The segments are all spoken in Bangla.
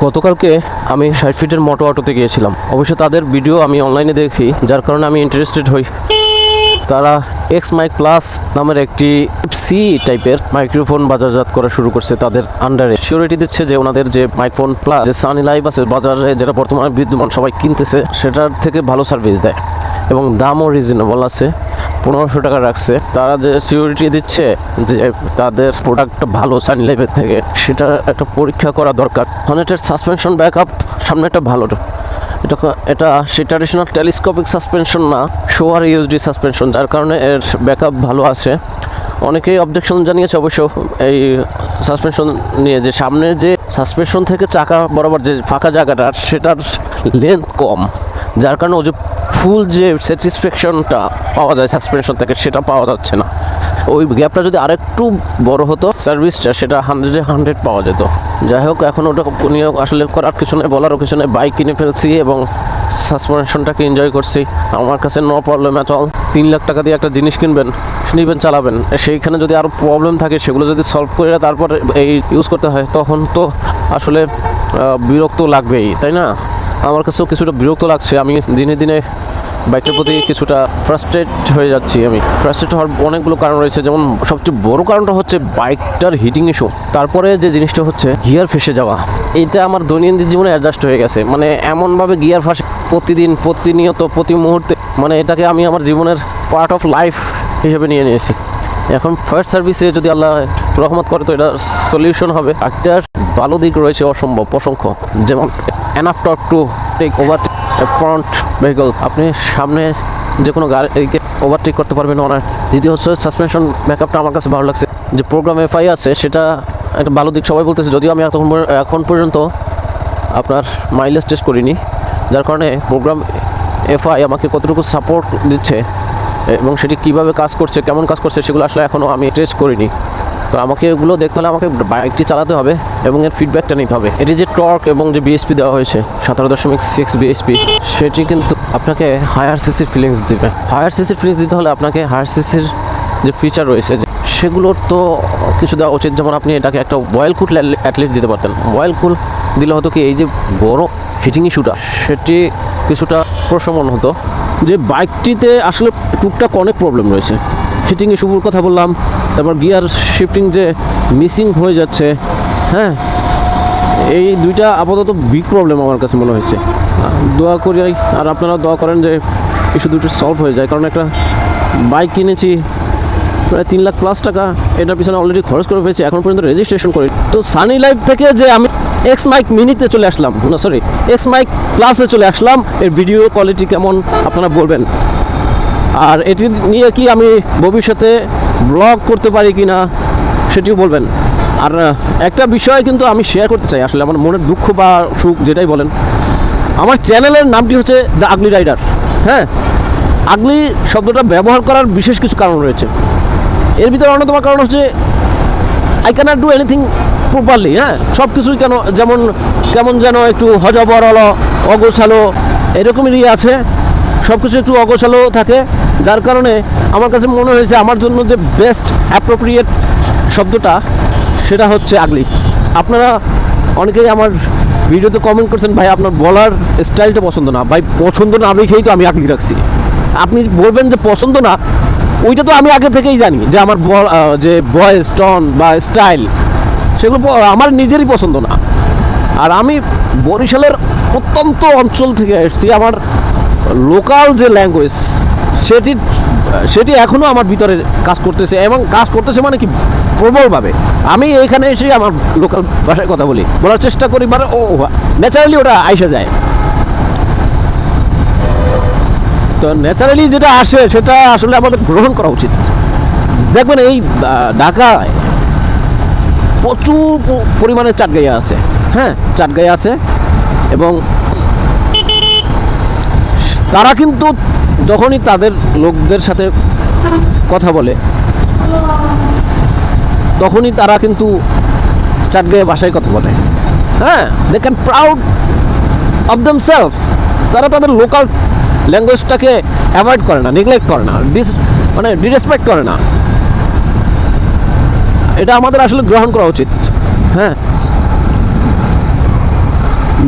গতকালকে আমি ষাট ফিটের মোটো অটোতে গিয়েছিলাম। অবশ্য তাদের ভিডিও আমি অনলাইনে দেখি, যার কারণে আমি ইন্টারেস্টেড হই। তারা এক্স মাইক প্লাস নামের একটি সি টাইপের মাইক্রোফোন বাজারজাত করা শুরু করছে তাদের আন্ডারে সিওরিটি দিচ্ছে যে ওনাদের যে মাইক্রোফোন প্লাস যে সানি লাইভ আছে, বাজারে যেটা বর্তমানে বিদ্যমান সবাই কিনতেছে, সেটার থেকে ভালো সার্ভিস দেয় এবং দামও রিজনেবল আছে। পনেরোশো টাকা রাখছে। তারা যে সিকিউরিটি দিচ্ছে যে তাদের প্রোডাক্টটা ভালো সানি লাইফের থেকে, সেটা একটা পরীক্ষা করা দরকার। হনেটের সাসপেনশন ব্যাকআপ সামনে একটা ভালো এটা এটা সে ট্র্যাডিশনাল টেলিস্কোপিক সাসপেনশন না শোয়ার ইউএসডি সাসপেনশন যার কারণে এর ব্যাকআপ ভালো আছে। অনেকেই অবজেকশন জানিয়েছে অবশ্য এই সাসপেনশন নিয়ে যে সামনে যে সাসপেনশন থেকে চাকা বরাবর যে ফাঁকা জায়গাটা, সেটার লেন্থ কম। যার কারণে ও ফুল যে স্যাটিসফ্যাকশনটা পাওয়া যায়, সাসপেনশন থেকে, সেটা পাওয়া যাচ্ছে না। ওই গ্যাপটা যদি আরেকটু বড় হতো, সার্ভিসটা সেটা হান্ড্রেডে হান্ড্রেড পাওয়া যেত। যাই হোক, এখন ওটা নিয়ে আসলে করার কিছু নেই, বলারও কিছু নেই। বাইক কিনে ফেলছি এবং সাসপেনশনটাকে এনজয় করছি। আমার কাছে নো প্রবলেম এত তিন লাখ টাকা দিয়ে একটা জিনিস কিনবেন, নিবেন, চালাবেন। সেইখানে যদি আরও প্রবলেম থাকে, সেগুলো যদি সলভ করে তারপর এই ইউজ করতে হয়, তখন তো আসলে বিরক্ত লাগবেই, তাই না? আমার কাছেও কিছুটা বিরক্ত লাগছে। আমি দিনে দিনে বাইকটার প্রতি কিছুটা ফ্রাস্ট্রেট হয়ে যাচ্ছি আমি। ফ্রাস্ট্রেট হওয়ার অনেকগুলো কারণ রয়েছে। যেমন সবচেয়ে বড় কারণটা হচ্ছে বাইকটার হিটিং ইস্যু তারপরে যে জিনিসটা হচ্ছে গিয়ার ফেসে যাওয়া। এটা আমার দৈনন্দিন জীবনে অ্যাডজাস্ট হয়ে গেছে। মানে এমনভাবে গিয়ার ফাঁসে প্রতিদিন, প্রতিনিয়ত, প্রতি মুহূর্তে মানে এটাকে আমি আমার জীবনের পার্ট অফ লাইফ হিসেবে নিয়ে নিয়েছি। এখন ফার্স্ট সার্ভিসে যদি আল্লাহ রহমত করে, তো এটা সলিউশন হবে। একটা ভালো দিক রয়েছে অসম্ভব, অসংখ্য। যেমন enough talk to take over front vehicle আপনি সামনে যে কোনো গাড়িকে ওভারটেক করতে পারবেন ওনার দ্বিতীয় হচ্ছে সাসপেনশন ব্যাকআপটা আমার কাছে ভালো লাগছে। যে প্রোগ্রাম এফআই আছে, সেটা একটা ভালো দিক সবাই বলতেছে। যদিও আমি এখন এখন পর্যন্ত আপনার মাইলেজ টেস্ট করিনি, যার কারণে প্রোগ্রাম এফআই আমাকে কতটুকু সাপোর্ট দিচ্ছে এবং সেটি কীভাবে কাজ করছে, কেমন কাজ করছে, সেগুলো আসলে এখনও আমি টেস্ট করিনি। তো আমাকে এগুলো দেখতে হলে আমাকে বাইকটি চালাতে হবে এবং এর ফিডব্যাকটা নিতে হবে। এটি যে টর্ক এবং যে বিএসপি দেওয়া হয়েছে, সতেরো দশমিক সিক্স বিএসপি সেটি কিন্তু আপনাকে হায়ার সিসির ফিলিংস দিবে। হায়ার সিসির ফিলিংস দিতে হলে আপনাকে হায়ার সিসির যে ফিচার রয়েছে সেগুলোর তো কিছু দেওয়া উচিত। যেমন আপনি এটাকে একটা বয়েল কুল অ্যাটলিস্ট দিতে পারতেন। বয়েল কুল দিলে হতো কি, এই যে বড় হিটিং ইস্যুটা সেটি কিছুটা প্রশমন হতো। যে বাইকটিতে আসলে টুকটাক অনেক প্রবলেম রয়েছে। হিটিং ইস্যুর কথা বললাম তারপর গিয়ার শিফটিং যে মিসিং হয়ে যাচ্ছে হ্যাঁ? এই দুইটা আপাতত বিগ প্রবলেম আমার কাছে মনে হয়েছে। দোয়া করি আর আপনারা দোয়া করেন যে ইস্যু দুটো সলভ হয়ে যায়। কারণ একটা বাইক কিনেছি, প্রায় তিন লাখ প্লাস টাকা, এটার পিছনে অলরেডি খরচ করে ফেলেছি। এখন পর্যন্ত রেজিস্ট্রেশন করি। তো সানি লাইফ থেকে যে আমি এক্স মাইক মিনিতে চলে আসলাম, না সরি এক্স মাইক প্লাসে চলে আসলাম, এর ভিডিও কোয়ালিটি কেমন আপনারা বলবেন। আর এটি নিয়ে কি আমি ভবিষ্যতে ব্লগ করতে পারি কি না সেটিও বলবেন। আর একটা বিষয় কিন্তু আমি শেয়ার করতে চাই। আসলে আমার মনের দুঃখ বা সুখ যেটাই বলেন। আমার চ্যানেলের নামটি হচ্ছে দ্য আগলি রাইডার হ্যাঁ? আগলি শব্দটা ব্যবহার করার বিশেষ কিছু কারণ রয়েছে। এর ভিতরে অন্যতম কারণ হচ্ছে I cannot do anything properly হ্যাঁ? সব কিছুই কেন, যেমন, কেমন যেন একটু হজবরল, অগোছালো এরকমেরই আছে। সব কিছু একটু অগোছালো থাকে। যার কারণে আমার কাছে মনে হয়েছে আমার জন্য যে বেস্ট অ্যাপ্রোপ্রিয়েট শব্দটা, সেটা হচ্ছে আগলি। আপনারা অনেকেই আমার ভিডিওতে কমেন্ট করছেন, ভাই, আপনার বলার স্টাইলটা পছন্দ না। ভাই, পছন্দ না দেখেই তো আমি আগলি রাখছি। আপনি বলবেন যে পছন্দ না, ওইটা তো আমি আগে থেকেই জানি যে আমার যে ভয়েস টন বা স্টাইল সেগুলো আমার নিজেরই পছন্দ না। আর আমি বরিশালের প্রত্যন্ত অঞ্চল থেকে এসেছি, আমার লোকাল যে ল্যাঙ্গুয়েজ সেটি সেটি এখনও আমার ভিতরে কাজ করতেছে এবং কাজ করতেছে মানে কি প্রবলভাবে। আমি এখানে এসে আমার লোকাল ভাষায় কথা বলি। বলার চেষ্টা করি মানে ও ন্যাচারালি ওটা আইসা যায়। তো ন্যাচারালি যেটা আসে, সেটা আসলে আমাদের গ্রহণ করা উচিত। দেখবেন এই ঢাকায় প্রচুর পরিমাণে চাটগাইয়া আছে। হ্যাঁ চাটগাইয়া আছে এবং তারা কিন্তু যখনই তাদের লোকদের সাথে কথা বলে, তখনই তারা কিন্তু চাটগাঁয়ে ভাষায় কথা বলে। হ্যাঁ they can proud of them self তারা তাদের লোকাল ল্যাঙ্গুয়েজটাকে অ্যাভয়েড করে না নেগলেক্ট করে না ডিস মানে ডিরেসপেক্ট করে না। এটা আমাদের আসলে গ্রহণ করা উচিত। হ্যাঁ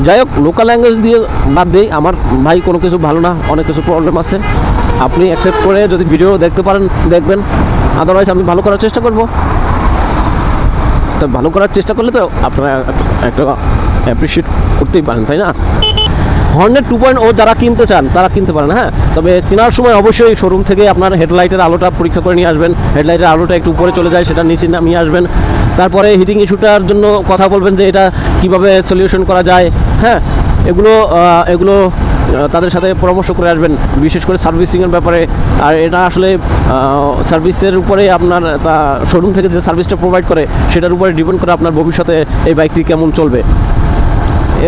যাই হোক লোকাল ল্যাঙ্গুয়েজ দিয়ে বাদ দিই, আমার ভাই কোনো কিছু ভালো না, অনেক কিছু প্রবলেম আছে। আপনি অ্যাকসেপ্ট করে যদি ভিডিও দেখতে পারেন, দেখবেন। আদারওয়াইজ আমি ভালো করার চেষ্টা করব। তা ভালো করার চেষ্টা করলে তো আপনারা একটা অ্যাপ্রিসিয়েট করতেই পারেন, তাই না? হর্নেট টু পয়েন্ট ও যারা কিনতে চান, তারা কিনতে পারেন হ্যাঁ? তবে কেনার সময় অবশ্যই শোরুম থেকে আপনার হেডলাইটের আলোটা পরীক্ষা করে নিয়ে আসবেন। হেডলাইটের আলোটা একটু উপরে চলে যায়, সেটা নিচে নামিয়ে আসবেন। তারপরে হিটিং ইস্যুটার জন্য কথা বলবেন যে এটা কীভাবে সলিউশন করা যায় হ্যাঁ? এগুলো এগুলো তাদের সাথে পরামর্শ করে আসবেন, বিশেষ করে সার্ভিসিংয়ের ব্যাপারে। আর এটা আসলে সার্ভিসের উপরে আপনার, তা শোরুম থেকে যে সার্ভিসটা প্রোভাইড করে, সেটার উপরে ডিপেন্ড করে আপনার ভবিষ্যতে এই বাইকটি কেমন চলবে।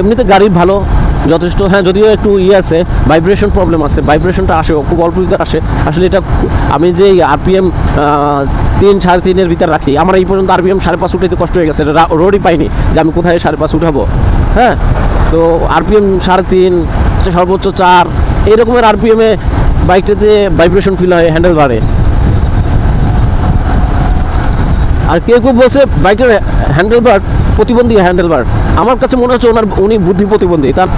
এমনিতে গাড়ি ভালো যথেষ্ট হ্যাঁ যদিও একটু ইয়ে আছে ভাইব্রেশন প্রবলেম আছে ভাইব্রেশনটা আসে, খুব অল্প ভিতরে আসে। আসলে এটা আমি যে আরপিএম তিন, সাড়ে তিনের ভিতরে রাখি, আমার এই পর্যন্ত আরপিএম সাড়ে পাঁচ উঠাইতে কষ্ট হয়ে গেছে রোডই পাইনি যে আমি কোথায় সাড়ে পাঁচ উঠাবো হ্যাঁ? তো আরপিএম সাড়ে তিন, সর্বোচ্চ চার এই রকমের আরপিএমে বাইকটাতে ভাইব্রেশন ফিল হয় হ্যান্ডেল বারে আর কেউ কেউ বলছে বাইকের হ্যান্ডেলবার প্রতিবন্ধী হ্যান্ডেলবার। আমার কাছে মনে হচ্ছে ওনার উনি বুদ্ধি প্রতিবন্ধী। তার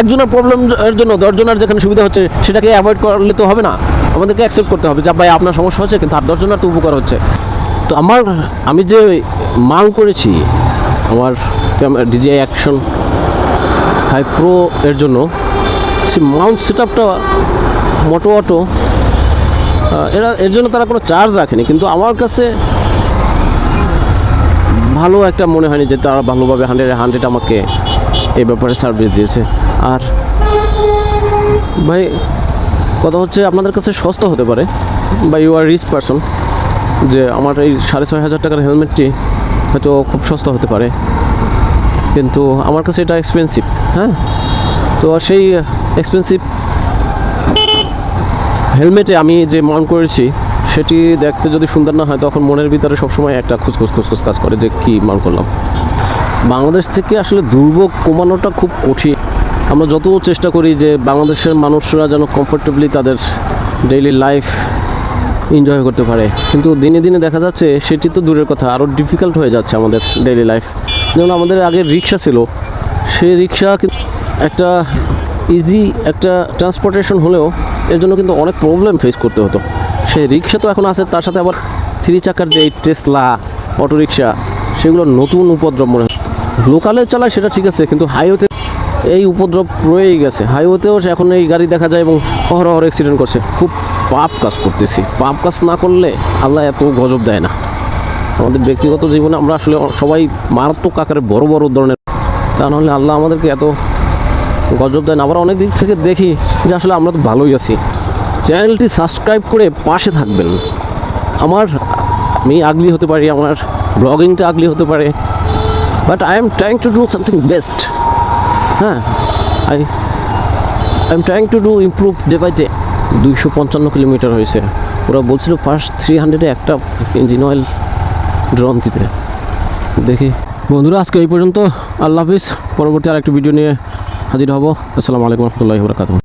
একজনের প্রবলেম এর জন্য দশজনের যেখানে সুবিধা হচ্ছে, সেটাকে অ্যাভয়েড করলে তো হবে না। আমাদেরকে অ্যাকসেপ্ট করতে হবে যা, ভাই, আপনার সমস্যা হচ্ছে, কিন্তু আর দশজনের তো উপকার হচ্ছে। তো আমার আমি যে মাং করেছি, আমার ডিজিআই অ্যাকশন ফাইভ প্রো এর জন্য সে মাউন্ট সেট আপটা মোটো অটো এরা এর জন্য তারা কোনো চার্জ রাখেনি। কিন্তু আমার কাছে ভালো একটা মনে হয়নি যে তারা ভালোভাবে হান্ড্রেড হান্ড্রেড আমাকে এই ব্যাপারে সার্ভিস দিয়েছে। আর ভাই, কথা হচ্ছে আপনাদের কাছে সস্তা হতে পারে বা ইউ আর রিচ পারসন যে আমার এই সাড়ে ছয় হাজার টাকার হেলমেটটি হয়তো খুব সস্তা হতে পারে। কিন্তু আমার কাছে এটা এক্সপেন্সিভ হ্যাঁ? তো সেই এক্সপেন্সিভ হেলমেটে আমি যে মান করেছি সেটি দেখতে যদি সুন্দর না হয়, তখন মনের ভিতরে সবসময় একটা খুসখুস খুসখুস কাজ করে যে কী মান করলাম। বাংলাদেশ থেকে আসলে দুর্ভোগ কমানোটা খুব কঠিন। আমরা যত চেষ্টা করি যে বাংলাদেশের মানুষরা যেন কমফোর্টেবলি তাদের ডেইলি লাইফ এনজয় করতে পারে। কিন্তু দিনে দিনে দেখা যাচ্ছে সেটি তো দূরের কথা আরও ডিফিকাল্ট হয়ে যাচ্ছে আমাদের ডেইলি লাইফ যেমন আমাদের আগে রিক্সা ছিল সেই রিক্সা একটা ইজি একটা ট্রান্সপোর্টেশন হলেও এর জন্য কিন্তু অনেক প্রবলেম ফেস করতে হতো। সেই রিক্সা তো এখন আছে, তার সাথে আবার থ্রি চাকার যে টেসলা অটো রিক্সা সেগুলো নতুন উপদ্রব মনে লোকালে চালায় সেটা ঠিক আছে, কিন্তু হাইওয়েতে এই উপদ্রব রয়েই গেছে। হাইওয়েতেও এখন এই গাড়ি দেখা যায় এবং অহরহ অ্যাক্সিডেন্ট করছে। খুব পাপ কাজ করতেছি। পাপ কাজ না করলে আল্লাহ এত গজব দেয় না। আমাদের ব্যক্তিগত জীবনে আমরা আসলে সবাই মারাত্মক আকারে বড় বড় ধরনের। তা নাহলে আল্লাহ আমাদেরকে এত গজব দেন আবার অনেক দিক থেকে দেখি যে আসলে আমরা তো ভালোই আছি। চ্যানেলটি সাবস্ক্রাইব করে পাশে থাকবেন। আমার আমি আগলি হতে পারি, আমার ব্লগিংটা আগলি হতে পারে but I am trying to do something best হ্যাঁ I I am trying to do improve day by day দুইশো পঞ্চান্ন কিলোমিটার হয়েছে। ওরা বলছিল ফার্স্ট থ্রি হান্ড্রেডে একটা ইঞ্জিন অয়েল ড্রন দিতে। দেখি। বন্ধুরা, আজকে এই পর্যন্ত। আল্লাহ হাফিজ। পরবর্তী আরেকটি ভিডিও নিয়ে হাজির হব। আসসালামু আলাইকুম রহমতুল্লাহি বরকাতুহ।